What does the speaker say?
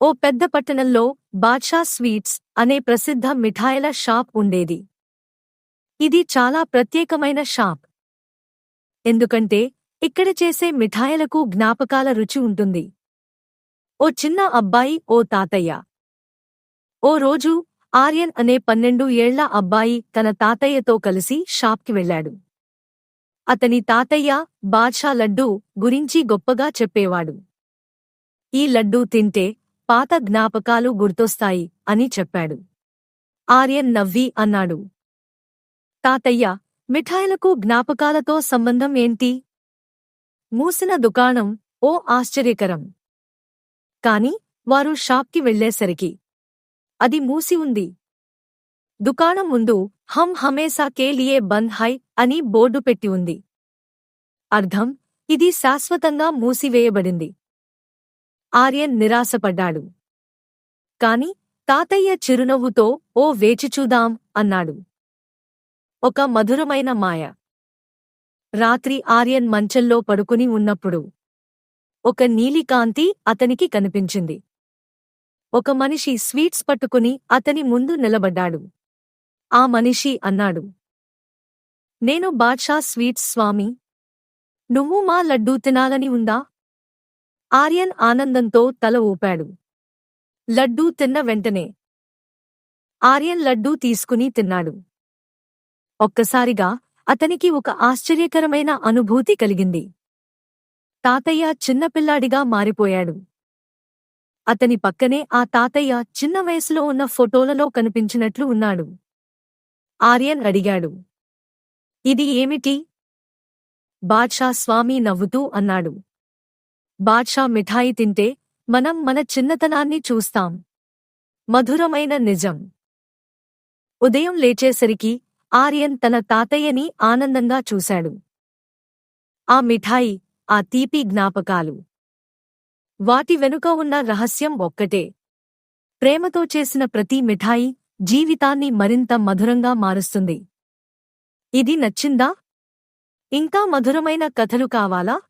ఓ పెద్ద పట్టణంలో బాద్షా స్వీట్స్ అనే ప్రసిద్ధ మిఠాయిల షాప్ ఉండేది. ఇది చాలా ప్రత్యేకమైన షాప్. ఎందుకంటే ఇక్కడ చేసే మిఠాయిలకు జ్ఞాపకాల రుచి ఉంటుంది. ఓ చిన్న అబ్బాయి ఓ తాతయ్య. ఓ రోజు ఆర్యన్ అనే పన్నెండు ఏళ్ళ అబ్బాయి తన తాతయ్యతో కలిసి షాప్కి వెళ్ళాడు. అతని తాతయ్య బాద్షా లడ్డూ గురించి గొప్పగా చెప్పేవాడు. ఈ లడ్డూ తింటే పాత జ్ఞాపకాలు గుర్తొస్తాయి అని చెప్పాడు. ఆర్యన్ నవ్వి అన్నాడు. తాతయ్య మిఠాయిలకు జ్ఞాపకాలతో సంబంధం ఏంటి? మూసిన దుకాణం ఓ ఆశ్చర్యకరం. కాని వారు షాప్కి వెళ్ళేసరికి అది మూసి ఉంది. దుకాణం ముందు హమ్ హమేసా కేలియే బంద్ హై అని బోర్డు పెట్టి ఉంది. అర్థం ఇది శాశ్వతంగా మూసివేయబడింది. ఆర్యన్ నిరాశపడ్డాడు. కాని తాతయ్య చిరునవ్వుతో ఓ వేచిచూదాం అన్నాడు. ఒక మధురమైన మాయ. రాత్రి ఆర్యన్ మంచంలో పడుకుని ఉన్నప్పుడు ఒక నీలికాంతి అతనికి కనిపించింది. ఒక మనిషి స్వీట్స్ పట్టుకుని అతని ముందు నిలబడ్డాడు. ఆ మనిషి అన్నాడు నేను బాద్షా స్వీట్స్ స్వామి. నువ్వు మా లడ్డూ తినాలని ఉందా? ఆర్యన్ ఆనందంతో తల ఊపాడు. లడ్డూ తిన్న వెంటనే ఆర్యన్ లడ్డూ తీసుకుని తిన్నాడు. ఒక్కసారిగా అతనికి ఒక ఆశ్చర్యకరమైన అనుభూతి కలిగింది. తాతయ్య చిన్నపిల్లాడిగా మారిపోయాడు. అతని పక్కనే ఆ తాతయ్య చిన్న వయసులో ఉన్న ఫోటోలలో కనిపించినట్లు ఉన్నాడు. ఆర్యన్ అడిగాడు. ఇది ఏమిటి? బాద్షా స్వామి నవ్వుతూ అన్నాడు. బాద్షా మిఠాయి తింటే మనం మన చిన్నతనాన్ని చూస్తాం. మధురమైన నిజం. ఉదయం లేచేసరికి ఆర్యన్ తన తాతయ్యని ఆనందంగా చూశాడు. ఆ మిఠాయి ఆ తీపి జ్ఞాపకాలు. వాటి వెనుక ఉన్న రహస్యం ఒక్కటే. ప్రేమతో చేసిన ప్రతి మిఠాయి జీవితాన్ని మరింత మధురంగా మారుస్తుంది. ఇది నచ్చిందా? ఇంకా మధురమైన కథలు కావాలా?